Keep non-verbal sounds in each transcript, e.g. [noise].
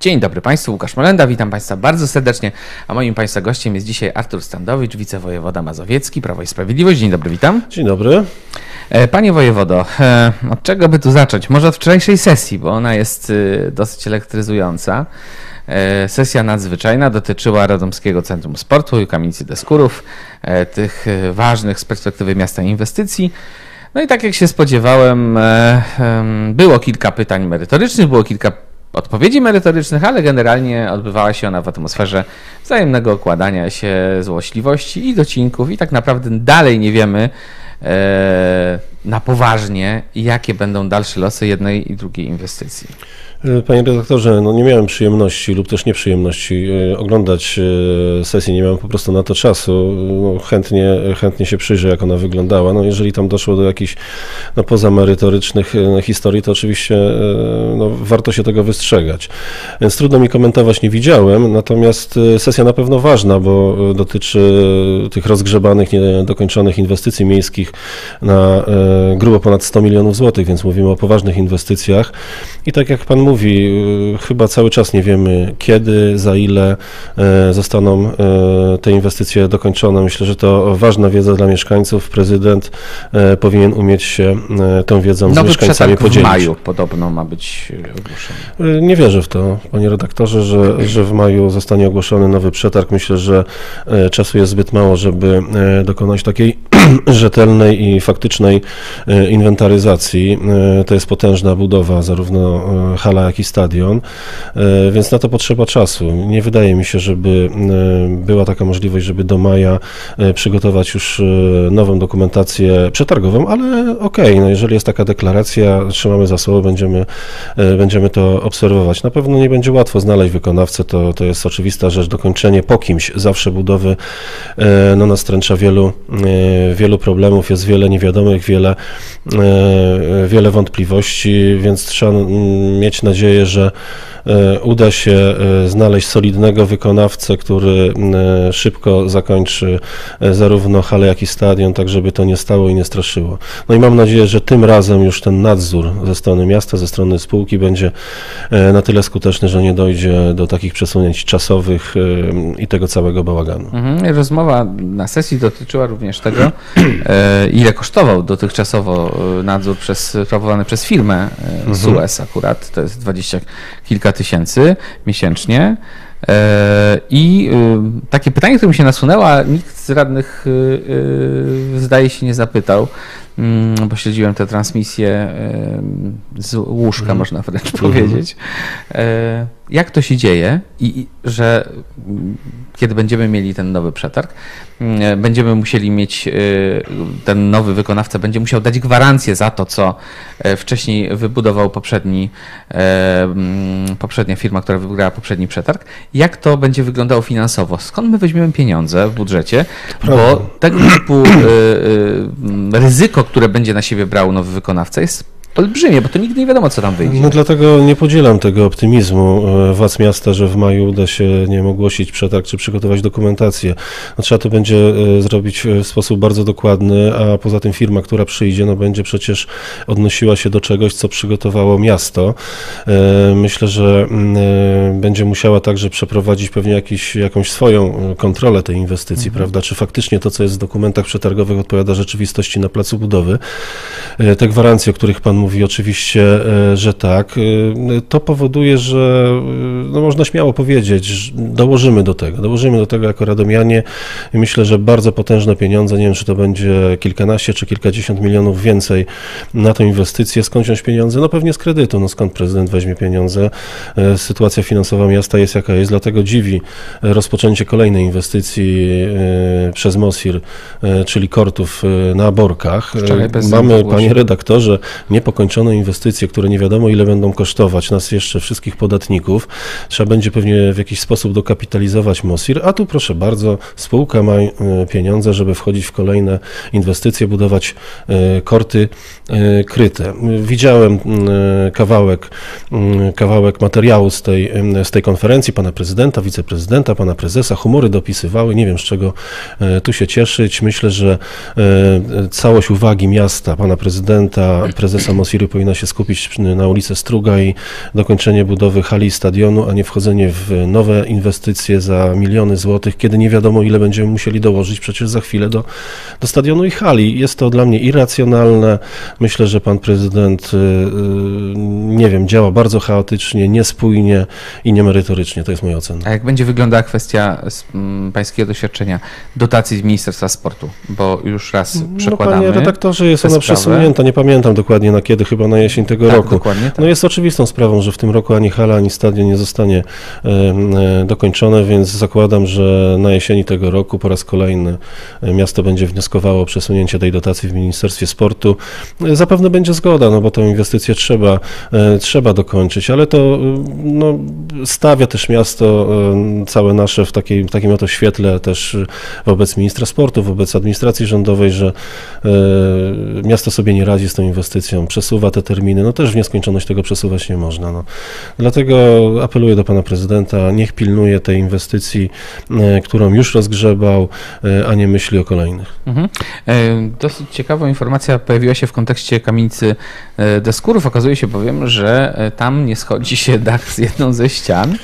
Dzień dobry Państwu, Łukasz Molenda, witam Państwa bardzo serdecznie, a moim Państwa gościem jest dzisiaj Artur Standowicz, wicewojewoda mazowiecki, Prawo i Sprawiedliwość. Dzień dobry, witam. Dzień dobry. E, Panie wojewodo, e, od czego by tu zacząć? Może od wczorajszej sesji, bo ona jest e, dosyć elektryzująca. Sesja nadzwyczajna dotyczyła Radomskiego Centrum Sportu i Kamienicy Deskurów, tych ważnych z perspektywy miasta inwestycji. No i tak jak się spodziewałem, było kilka pytań merytorycznych, było kilka odpowiedzi merytorycznych, ale generalnie odbywała się ona w atmosferze wzajemnego okładania się, złośliwości i docinków i tak naprawdę dalej nie wiemy e, na poważnie, jakie będą dalsze losy jednej i drugiej inwestycji. E, panie redaktorze, no nie miałem przyjemności lub też nieprzyjemności e, oglądać e, sesji, nie miałem po prostu na to czasu. No, chętnie, chętnie się przyjrzę, jak ona wyglądała. No, jeżeli tam doszło do jakichś no, pozamerytorycznych historii, to oczywiście no, warto się tego wystrzegać. Więc trudno mi komentować, nie widziałem, natomiast sesja na pewno ważna, bo dotyczy tych rozgrzebanych, niedokończonych inwestycji miejskich na grubo ponad 100 milionów złotych, więc mówimy o poważnych inwestycjach. I tak jak pan mówi, mówi, y, chyba cały czas nie wiemy kiedy, za ile e, zostaną e, te inwestycje dokończone. Myślę, że to ważna wiedza dla mieszkańców. Prezydent powinien umieć się tą wiedzą Nowy z mieszkańcami podzielić. w maju podobno ma być ogłoszony. Nie wierzę w to, panie redaktorze, że, że w maju zostanie ogłoszony nowy przetarg. Myślę, że czasu jest zbyt mało, żeby dokonać takiej [clears throat] rzetelnej i faktycznej inwentaryzacji. To jest potężna budowa, zarówno hala hala, jak i stadion, e, więc na to potrzeba czasu. Nie wydaje mi się, żeby e, była taka możliwość, żeby do maja e, przygotować już nową dokumentację przetargową, ale okej, okay, no jeżeli jest taka deklaracja, trzymamy za słowo, będziemy, będziemy to obserwować. Na pewno nie będzie łatwo znaleźć wykonawcę, to, to jest oczywista rzecz. Dokończenie po kimś zawsze budowy no, nastręcza wielu, wielu problemów, jest wiele niewiadomych, wiele, wiele wątpliwości, więc trzeba mieć nadzieję, że E, uda się e, znaleźć solidnego wykonawcę, który e, szybko zakończy zarówno halę, jak i stadion, tak żeby to nie stało i nie straszyło. No i mam nadzieję, że tym razem już ten nadzór ze strony miasta, ze strony spółki będzie na tyle skuteczny, że nie dojdzie do takich przesunięć czasowych i tego całego bałaganu. Mhm. Rozmowa na sesji dotyczyła również tego, ile kosztował dotychczasowo nadzór przez, sprawowany przez firmę mhm. Suez akurat, to jest dwadzieścia kilka tysięcy miesięcznie. E, I y, takie pytanie, które mi się nasunęło, a nikt z radnych y, y, zdaje się nie zapytał, mm, bo śledziłem tę transmisję z łóżka, mm. można wręcz mm. powiedzieć. E, jak to się dzieje i że kiedy będziemy mieli ten nowy przetarg, mm, będziemy musieli mieć, y, ten nowy wykonawca będzie musiał dać gwarancję za to, co e, wcześniej wybudował poprzedni, e, mm, poprzednia firma, która wygrała poprzedni przetarg. Jak to będzie wyglądało finansowo? Skąd my weźmiemy pieniądze w budżecie? Bo tego typu ryzyko, które będzie na siebie brał nowy wykonawca jest olbrzymie, bo to nigdy nie wiadomo, co tam wyjdzie. No dlatego nie podzielam tego optymizmu e, władz miasta, że w maju uda się, nie wiem, ogłosić przetarg czy przygotować dokumentację. No, trzeba to będzie e, zrobić w sposób bardzo dokładny, a poza tym firma, która przyjdzie, no będzie przecież odnosiła się do czegoś, co przygotowało miasto. E, myślę, że mm, będzie musiała także przeprowadzić pewnie jakiś, jakąś swoją kontrolę tej inwestycji, mhm. prawda? Czy faktycznie to, co jest w dokumentach przetargowych odpowiada rzeczywistości na placu budowy. Te gwarancje, o których Pan mówi oczywiście, e, że tak. E, to powoduje, że e, no można śmiało powiedzieć, że dołożymy do tego. Dołożymy do tego jako radomianie i myślę, że bardzo potężne pieniądze, nie wiem czy to będzie kilkanaście czy kilkadziesiąt milionów więcej na tę inwestycję. Skąd wziąć pieniądze? No pewnie z kredytu. No skąd prezydent weźmie pieniądze? Sytuacja finansowa miasta jest jaka jest, dlatego dziwi rozpoczęcie kolejnej inwestycji przez MOSIR, czyli kortów na Borkach. Mamy, panie redaktorze, nie pokończone inwestycje, które nie wiadomo ile będą kosztować nas jeszcze wszystkich podatników. Trzeba będzie pewnie w jakiś sposób dokapitalizować MOSIR, a tu proszę bardzo, spółka ma e, pieniądze, żeby wchodzić w kolejne inwestycje, budować e, korty e, kryte. Widziałem kawałek, kawałek materiału z tej, z tej konferencji pana prezydenta, wiceprezydenta, pana prezesa. Humory dopisywały, nie wiem z czego tu się cieszyć. Myślę, że całość uwagi miasta, pana prezydenta, prezesa atmosfery powinna się skupić na ulicy Struga i dokończenie budowy hali stadionu, a nie wchodzenie w nowe inwestycje za miliony złotych, kiedy nie wiadomo ile będziemy musieli dołożyć przecież za chwilę do, do stadionu i hali. Jest to dla mnie irracjonalne. Myślę, że pan prezydent, y, y, nie wiem, działa bardzo chaotycznie, niespójnie i niemerytorycznie. To jest moja ocena. A jak będzie wyglądała kwestia pańskiego doświadczenia dotacji z Ministerstwa Sportu? Bo już raz przekładamy. No, panie redaktorze, jest ona sprawę. przesunięta. Nie pamiętam dokładnie na kiedy, chyba na jesień tego Tak, roku. dokładnie tak. No jest oczywistą sprawą, że w tym roku ani hala, ani stadion nie zostanie e, e, dokończone, więc zakładam, że na jesieni tego roku po raz kolejny e, miasto będzie wnioskowało o przesunięcie tej dotacji w Ministerstwie Sportu. Zapewne będzie zgoda, no bo tę inwestycję trzeba, trzeba dokończyć, ale to no, stawia też miasto całe nasze w takiej, takim oto świetle też wobec ministra sportu, wobec administracji rządowej, że miasto sobie nie radzi z tą inwestycją, przesuwa te terminy, no też w nieskończoność tego przesuwać nie można. No. Dlatego apeluję do pana prezydenta, niech pilnuje tej inwestycji, e, którą już rozgrzebał, e, a nie myśli o kolejnych. Mhm. E, Dosyć ciekawa informacja pojawiła się w kontekście kamienicy Deskurów. Okazuje się bowiem, że tam nie schodzi się dach z jedną ze ścian.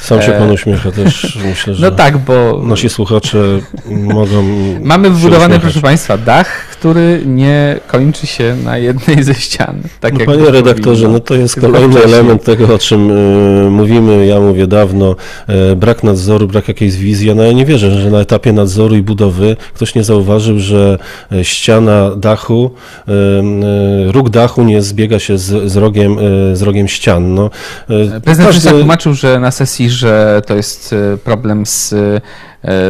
Sam się pan uśmiecha też, [laughs] myślę, że No tak, bo nasi słuchacze mogą mamy uśmiechać. proszę Państwa, dach, który nie kończy się na jednej ze ścian. Tak No, panie to redaktorze, powinno. no to jest kolejny element tego, o czym y, mówimy, ja mówię dawno, e, brak nadzoru, brak jakiejś wizji, no ja nie wierzę, że na etapie nadzoru i budowy ktoś nie zauważył, że e, ściana dachu, e, róg dachu nie zbiega się z, z, rogiem, z rogiem ścian. No, Prezydent każdy- tłumaczył, że na sesji, że to jest problem z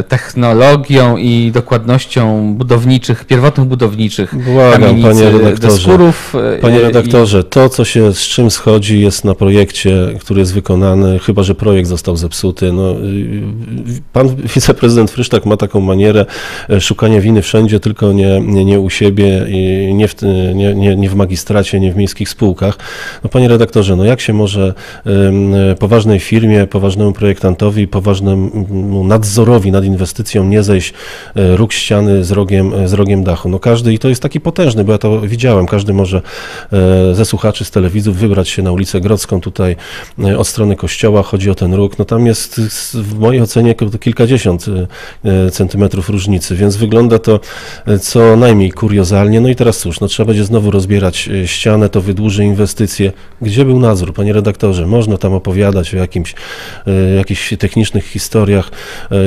technologią i dokładnością budowniczych, pierwotnych budowniczych Błagam, panie redaktorze. Deskurów. e, Panie i- redaktorze, to co się z czym schodzi jest na projekcie, który jest wykonany, chyba że projekt został zepsuty. No, y, pan wiceprezydent Frysztak ma taką manierę e, szukania winy wszędzie, tylko nie, nie, nie u siebie, i nie, w, nie, nie, nie w magistracie, nie w miejskich spółkach. No, panie redaktorze, no jak się może e, poważnej firmie, poważnemu projektantowi, poważnemu nadzorowi nad inwestycją nie zejść e, róg ściany z rogiem, e, z rogiem dachu? No każdy, i to jest taki potężny, bo ja to widziałem, każdy może e, ze słuchaczy z telewizów wybrać się na ulicę Grodzką tutaj od strony kościoła, chodzi o ten róg, no tam jest w mojej ocenie kilkadziesiąt centymetrów różnicy, więc wygląda to co najmniej kuriozalnie. No i teraz cóż, no trzeba będzie znowu rozbierać ścianę, to wydłuży inwestycje. Gdzie był nadzór, panie redaktorze? Można tam opowiadać o jakimś, jakichś technicznych historiach.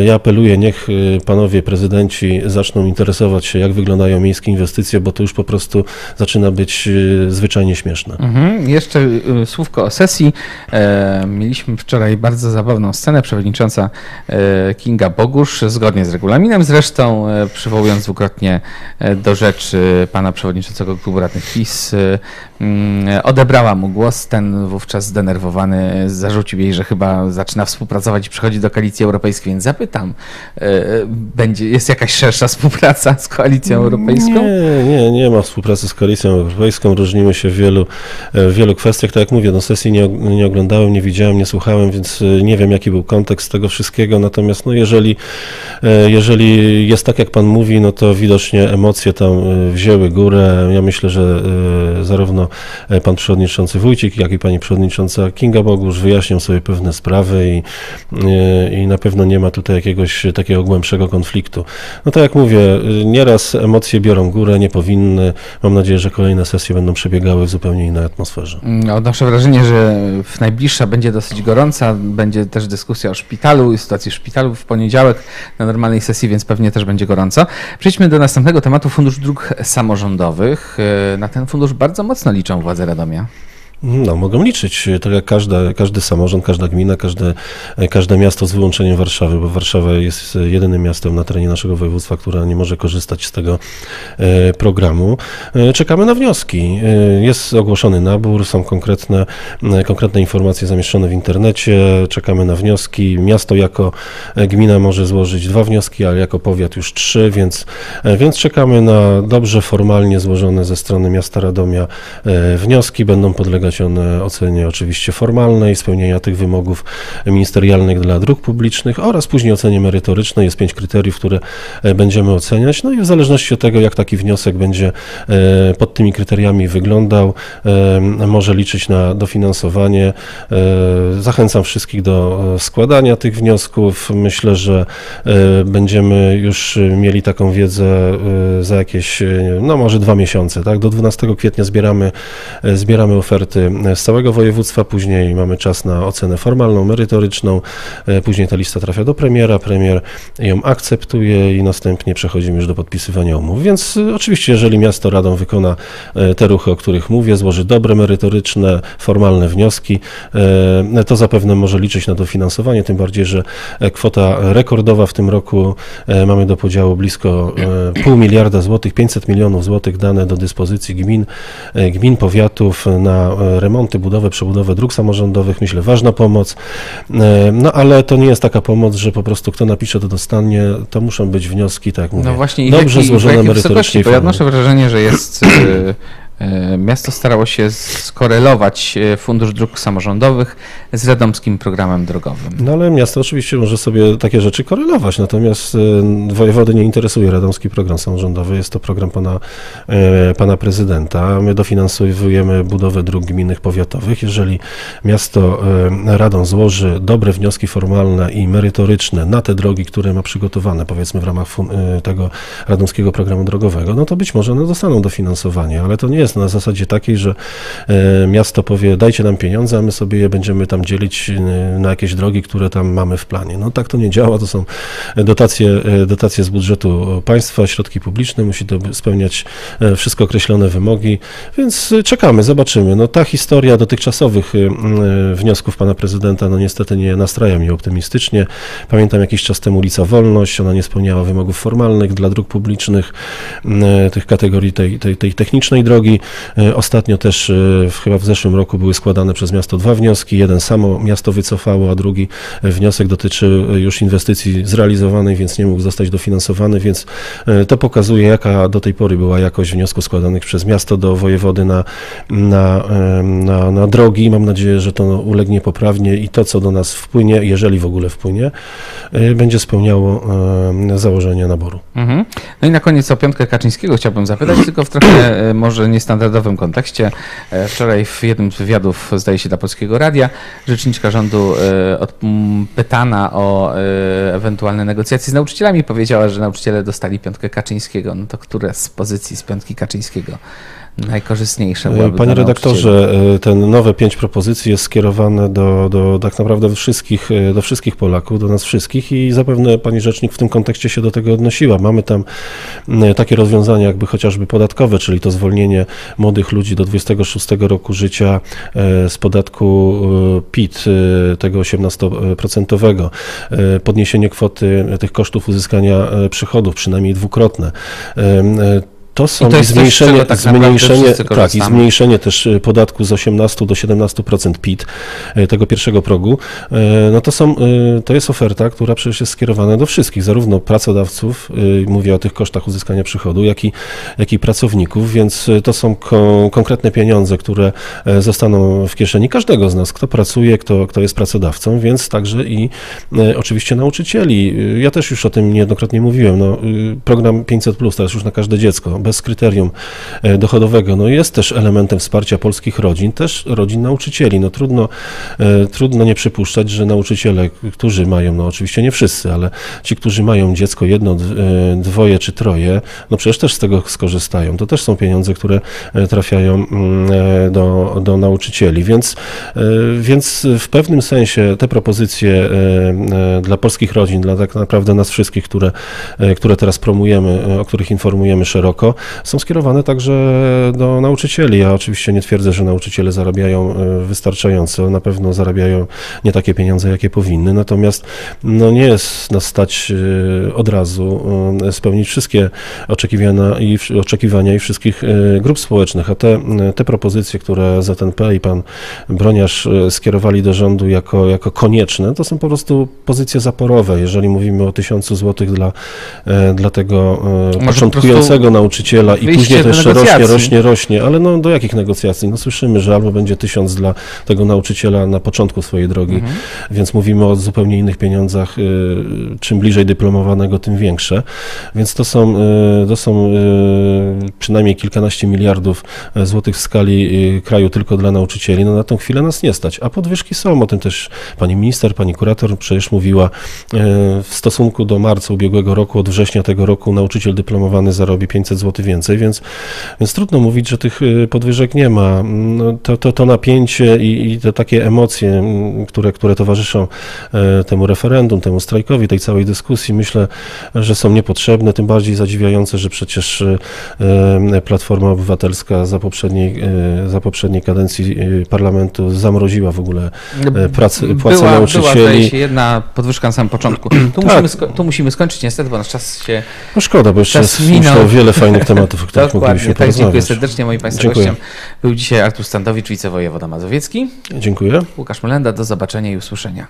Ja apeluję, niech e, panowie prezydenci zaczną interesować się, jak wyglądają miejskie inwestycje, bo to już po prostu zaczyna być e, zwyczajnie śmieszne. Mhm. Jeszcze y, słówko o sesji. E, mieliśmy wczoraj bardzo zabawną scenę. Przewodnicząca e, Kinga Bogusz, zgodnie z regulaminem zresztą, e, przywołując dwukrotnie do rzeczy pana przewodniczącego klubu radnych PiS, mm, odebrała mu głos. Ten wówczas zdenerwowany zarzucił jej, że chyba zaczyna współpracować i przychodzi do koalicji europejskiej, więc zapytam, e, będzie, jest jakaś szersza współpraca z koalicją europejską? Nie, nie, nie ma współpracy z Koalicją Europejską. Różnimy się w wielu, e, w wielu kwestiach. Tak jak mówię, no sesji nie, nie oglądałem, nie widziałem, nie słuchałem, więc e, nie wiem, jaki był kontekst tego wszystkiego. Natomiast no, jeżeli, jeżeli jest tak, jak pan mówi, no to widocznie emocje tam wzięły górę. Ja myślę, że zarówno pan przewodniczący Wójcik, jak i pani przewodnicząca Kinga Bogusz wyjaśnią sobie pewne sprawy i, i na pewno nie ma tutaj jakiegoś takiego głębszego konfliktu. No tak jak mówię, y, nieraz emocje biorą górę, nie powinny. Mam nadzieję, że kolejne sesje będą przebiegały w zupełnie innej atmosferze. Mm, Odnoszę wrażenie, że w najbliższa będzie dosyć gorąca. Będzie też dyskusja o szpitalu i sytuacji szpitalu w poniedziałek na normalnej sesji, więc pewnie też będzie gorąco. Przejdźmy do następnego tematu, Fundusz Dróg Samorządowych. E, Na ten fundusz bardzo mocno liczą władze Radomia. No, mogą liczyć, tak jak każda, każdy samorząd, każda gmina, każde, każde miasto z wyłączeniem Warszawy, bo Warszawa jest jedynym miastem na terenie naszego województwa, które nie może korzystać z tego e, programu. E, Czekamy na wnioski. E, Jest ogłoszony nabór, są konkretne, konkretne informacje zamieszczone w internecie, czekamy na wnioski. Miasto jako gmina może złożyć dwa wnioski, ale jako powiat już trzy, więc, więc czekamy na dobrze formalnie złożone ze strony miasta Radomia wnioski, będą podlegać one ocenie oczywiście formalnej, spełnienia tych wymogów ministerialnych dla dróg publicznych oraz później ocenie merytorycznej. Jest pięć kryteriów, które e, będziemy oceniać. No i w zależności od tego, jak taki wniosek będzie e, pod tymi kryteriami wyglądał, e, może liczyć na dofinansowanie. Zachęcam wszystkich do składania tych wniosków. Myślę, że będziemy już mieli taką wiedzę za jakieś, no może dwa miesiące. Tak? Do 12 kwietnia zbieramy, zbieramy oferty z całego województwa, później mamy czas na ocenę formalną, merytoryczną, później ta lista trafia do premiera, premier ją akceptuje i następnie przechodzimy już do podpisywania umów. Więc y, oczywiście, jeżeli miasto radą wykona e, te ruchy, o których mówię, złoży dobre, merytoryczne, formalne wnioski, e, to zapewne może liczyć na dofinansowanie, tym bardziej, że e, kwota rekordowa w tym roku mamy do podziału blisko pół miliarda złotych, 500 milionów złotych dane do dyspozycji gmin, gmin, powiatów na remonty, budowę, przebudowę dróg samorządowych. Myślę, ważna pomoc. No ale to nie jest taka pomoc, że po prostu kto napisze, to dostanie. To muszą być wnioski, tak jak mówię, no właśnie, dobrze jaki, złożone merytorycznie. Bo ja odnoszę wrażenie, że jest [clears throat] E, miasto starało się skorelować e, Fundusz Dróg Samorządowych z radomskim programem drogowym. No ale miasto oczywiście może sobie takie rzeczy korelować, natomiast e, wojewody nie interesuje radomski program samorządowy. Jest to program pana, pana prezydenta. My dofinansowujemy budowę dróg gminnych powiatowych. Jeżeli miasto Radom złoży dobre wnioski formalne i merytoryczne na te drogi, które ma przygotowane, powiedzmy w ramach tego radomskiego programu drogowego, no to być może one dostaną dofinansowanie, ale to nie jest na zasadzie takiej, że e, miasto powie dajcie nam pieniądze, a my sobie je będziemy tam dzielić e, na jakieś drogi, które tam mamy w planie. No tak to nie działa, to są dotacje, e, dotacje z budżetu państwa, środki publiczne, musi to spełniać wszystko określone wymogi, więc czekamy, zobaczymy. No ta historia dotychczasowych wniosków pana prezydenta, no niestety nie nastraja mnie optymistycznie. Pamiętam jakiś czas temu ulica Wolność, ona nie spełniała wymogów formalnych dla dróg publicznych, tych kategorii tej, tej, tej technicznej drogi, E, ostatnio też e, chyba w zeszłym roku były składane przez miasto dwa wnioski. Jeden samo miasto wycofało, a drugi e, wniosek dotyczy już inwestycji zrealizowanej, więc nie mógł zostać dofinansowany, więc to pokazuje, jaka do tej pory była jakość wniosków składanych przez miasto do wojewody na, na, na, na drogi. Mam nadzieję, że to ulegnie poprawnie i to, co do nas wpłynie, jeżeli w ogóle wpłynie, będzie spełniało założenia naboru. Mhm. No i na koniec o piątkę Kaczyńskiego chciałbym zapytać, tylko w trochę może nie niestandardowym kontekście. E, wczoraj w jednym z wywiadów, zdaje się, dla Polskiego Radia, rzeczniczka rządu e, pytana o e, ewentualne negocjacje z nauczycielami powiedziała, że nauczyciele dostali piątkę Kaczyńskiego. No to które z pozycji z piątki Kaczyńskiego najkorzystniejsze byłyby Panie redaktorze, e, ten nowe pięć propozycji jest skierowane do, do tak naprawdę wszystkich, e, do wszystkich Polaków, do nas wszystkich i zapewne pani rzecznik w tym kontekście się do tego odnosiła. Mamy tam takie rozwiązania jakby chociażby podatkowe, czyli to zwolnienie młodych ludzi do 26 roku życia e, z podatku PIT, tego 18%, podniesienie kwoty tych kosztów uzyskania przychodów, przynajmniej dwukrotne to są I to zmniejszenie, tak zmniejszenie, tak, i zmniejszenie też e, podatku z 18 do 17% PIT, e, tego pierwszego progu. E, no to są, to jest oferta, która przecież jest skierowana do wszystkich, zarówno pracodawców, mówię o tych kosztach uzyskania przychodu, jak i, jak i pracowników, więc to są ko konkretne pieniądze, które zostaną w kieszeni każdego z nas, kto pracuje, kto, kto jest pracodawcą, więc także i oczywiście nauczycieli. Ja też już o tym niejednokrotnie mówiłem. No, program 500, to jest już na każde dziecko bez kryterium e, dochodowego, no jest też elementem wsparcia polskich rodzin, też rodzin nauczycieli. No trudno, e, trudno nie przypuszczać, że nauczyciele, którzy mają, no oczywiście nie wszyscy, ale ci, którzy mają dziecko jedno, e, dwoje czy troje, no przecież też z tego skorzystają. To też są pieniądze, które trafiają mm, do, do nauczycieli, więc, więc w pewnym sensie te propozycje dla polskich rodzin, dla tak naprawdę nas wszystkich, które, które teraz promujemy, o których informujemy szeroko, są skierowane także do nauczycieli. Ja oczywiście nie twierdzę, że nauczyciele zarabiają e, wystarczająco, na pewno zarabiają nie takie pieniądze, jakie powinny, natomiast no, nie jest nas stać e, od razu e, spełnić wszystkie oczekiwania i, oczekiwania i wszystkich grup społecznych, a te, te propozycje, które ZNP i pan Broniarz skierowali do rządu jako, jako konieczne, to są po prostu pozycje zaporowe. Jeżeli mówimy o tysiącu złotych dla, dla tego Może początkującego nauczyciela, nauczyciela i Wyjście później to jeszcze rośnie, rośnie, rośnie, ale no do jakich negocjacji? No słyszymy, że albo będzie tysiąc dla tego nauczyciela na początku swojej drogi, Mhm. więc mówimy o zupełnie innych pieniądzach, y, czym bliżej dyplomowanego, tym większe, więc to są, y, to są y, przynajmniej kilkanaście miliardów e, złotych w skali kraju tylko dla nauczycieli, no na tą chwilę nas nie stać, a podwyżki są, o tym też pani minister, pani kurator przecież mówiła, e, w stosunku do marca ubiegłego roku, od września tego roku nauczyciel dyplomowany zarobi 500 zł więcej, więc, więc trudno mówić, że tych y, podwyżek nie ma. No, to, to, to napięcie i, i te takie emocje, które, które towarzyszą e, temu referendum, temu strajkowi, tej całej dyskusji, myślę, że są niepotrzebne, tym bardziej zadziwiające, że przecież e, e, Platforma Obywatelska za poprzedniej, za poprzedniej kadencji parlamentu zamroziła w ogóle e, pracę, płacę była, nauczycieli. Była, się, jedna podwyżka na samym początku. Tu, Tak. musimy, tu musimy skończyć niestety, bo nasz czas się No szkoda, bo jeszcze jest minął. wiele fajnych tematów, o których Dokładnie, moglibyśmy tak, dziękuję porozmawiać. serdecznie. Moim Państwa Dziękuję. gościem był dzisiaj Artur Standowicz, wicewojewoda mazowiecki. Dziękuję. Łukasz Melenda, do zobaczenia i usłyszenia.